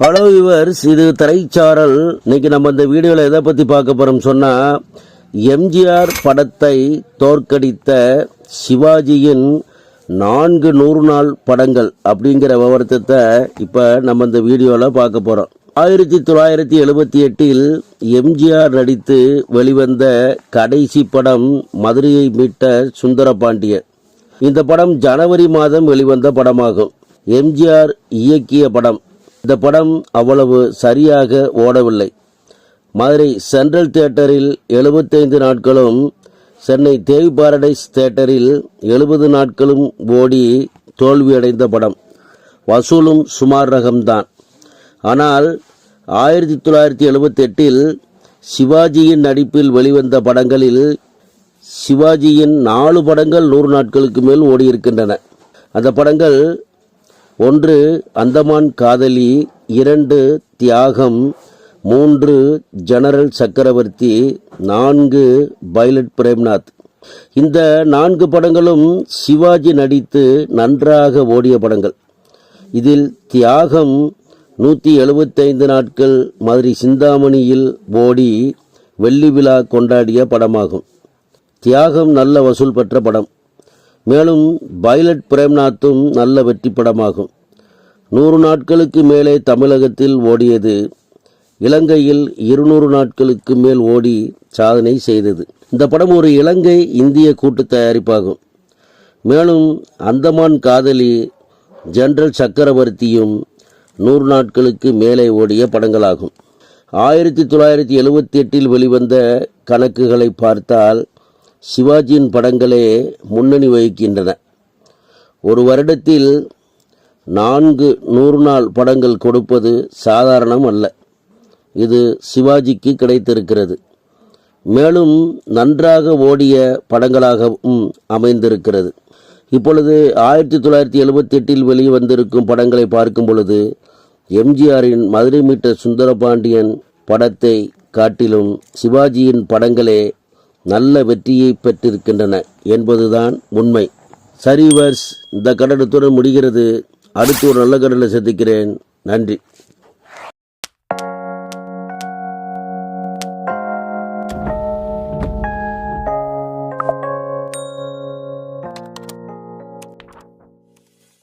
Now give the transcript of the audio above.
Hello yours இது திரைச்சாரல். இன்னைக்கு நம்ம இந்த வீடியோவில் எதை பற்றி பார்க்க போகிறோம் சொன்னால் எம்ஜிஆர் படத்தை தோற்கடித்த சிவாஜியின் நான்கு நூறு நாள் படங்கள் அப்படிங்கிற விவரத்தை இப்போ நம்ம இந்த வீடியோவில் பார்க்க போகிறோம் ஆயிரத்தி தொள்ளாயிரத்தி எழுபத்தி எட்டில் எம்ஜிஆர் நடித்து வெளிவந்த கடைசி படம் மதுரையை மீட்ட சுந்தரபாண்டியன். இந்த படம் ஜனவரி மாதம் வெளிவந்த படமாகும். எம்ஜிஆர் இயக்கிய படம். இந்த படம் அவ்வளவு சரியாக ஓடவில்லை. மதுரை சென்ட்ரல் தியேட்டரில் எழுபத்தைந்து நாட்களும் சென்னை தேவி பாரடைஸ் தியேட்டரில் எழுபது நாட்களும் ஓடி தோல்வியடைந்த படம். வசூலும் சுமார் ரகம்தான். ஆனால் ஆயிரத்தி தொள்ளாயிரத்தி எழுபத்தெட்டில் சிவாஜியின் நடிப்பில் வெளிவந்த படங்களில் சிவாஜியின் நாலு படங்கள் நூறு நாட்களுக்கு மேல் ஓடியிருக்கின்றன. அந்த படங்கள் ஒன்று அந்தமான் காதலி இரண்டு தியாகம் மூன்று ஜெனரல் சக்கரவர்த்தி நான்கு பைலட் பிரேம்நாத். இந்த நான்கு படங்களும் சிவாஜி நடித்து நன்றாக ஓடிய படங்கள். இதில் தியாகம் நூற்றி எழுபத்தைந்து நாட்கள் மதுரை சிந்தாமணியில் ஓடி வெள்ளி விழா கொண்டாடிய படமாகும். தியாகம் நல்ல வசூல் பெற்ற படம். மேலும் பைலட் பிரேம்நாத்தும் நல்ல வெற்றி படமாகும் நூறு நாட்களுக்கு மேலே தமிழகத்தில் ஓடியது. இலங்கையில் இருநூறு நாட்களுக்கு மேல் ஓடி சாதனை செய்தது. இந்த படம் ஒரு இலங்கை இந்திய கூட்டு தயாரிப்பாகும். மேலும் அந்தமான் காதலி ஜெனரல் சக்கரவர்த்தியும் நூறு நாட்களுக்கு மேலே ஓடிய படங்களாகும். ஆயிரத்தி தொள்ளாயிரத்தி எழுபத்தி எட்டில் வெளிவந்த கணக்குகளை பார்த்தால் சிவாஜியின் படங்களே முன்னணி வகிக்கின்றன. ஒரு வருடத்தில் நான்கு நூறு நாள் படங்கள் கொடுப்பது சாதாரணம் அல்ல. இது சிவாஜிக்கு கிடைத்திருக்கிறது. மேலும் நன்றாக ஓடிய படங்களாகவும் அமைந்திருக்கிறது. இப்பொழுது ஆயிரத்தி தொள்ளாயிரத்தி எழுபத்தி எட்டில் வெளிவந்திருக்கும் படங்களை பார்க்கும் பொழுது எம்ஜிஆரின் மதுரை மீட்டர் சுந்தரபாண்டியன் படத்தை காட்டிலும் சிவாஜியின் படங்களே நல்ல வெற்றியை பெற்றிருக்கின்றன என்பதுதான் உண்மை. சரி வர்ஸ் இந்த கடனத்துடன் முடிகிறது. அடுத்து ஒரு நல்ல கடலை சந்திக்கிறேன். நன்றி.